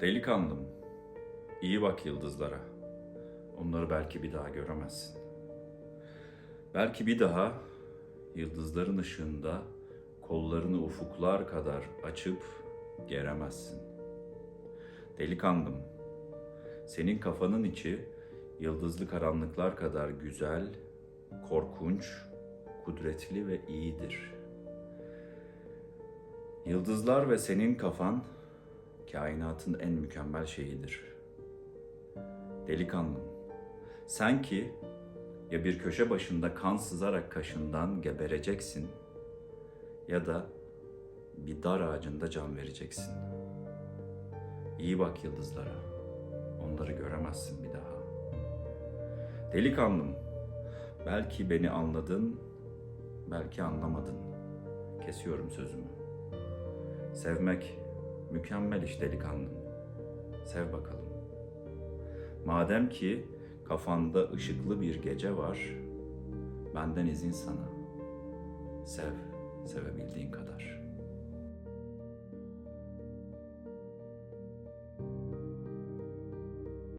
Delikanlım, iyi bak yıldızlara. Onları belki bir daha göremezsin. Belki bir daha yıldızların ışığında kollarını ufuklar kadar açıp geremezsin. Delikanlım, senin kafanın içi yıldızlı karanlıklar kadar güzel, korkunç, kudretli ve iyidir. Yıldızlar ve senin kafan kainatın en mükemmel şeyidir. Delikanlım, sen ki ya bir köşe başında kan sızarak kaşından gebereceksin ya da bir dar ağacında can vereceksin. İyi bak yıldızlara. Onları göremezsin bir daha. Delikanlım, belki beni anladın, belki anlamadın. Kesiyorum sözümü. Sevmek mükemmel iş delikanlım. Sev bakalım. Madem ki kafanda ışıklı bir gece var, benden izin sana. Sev, kadar.''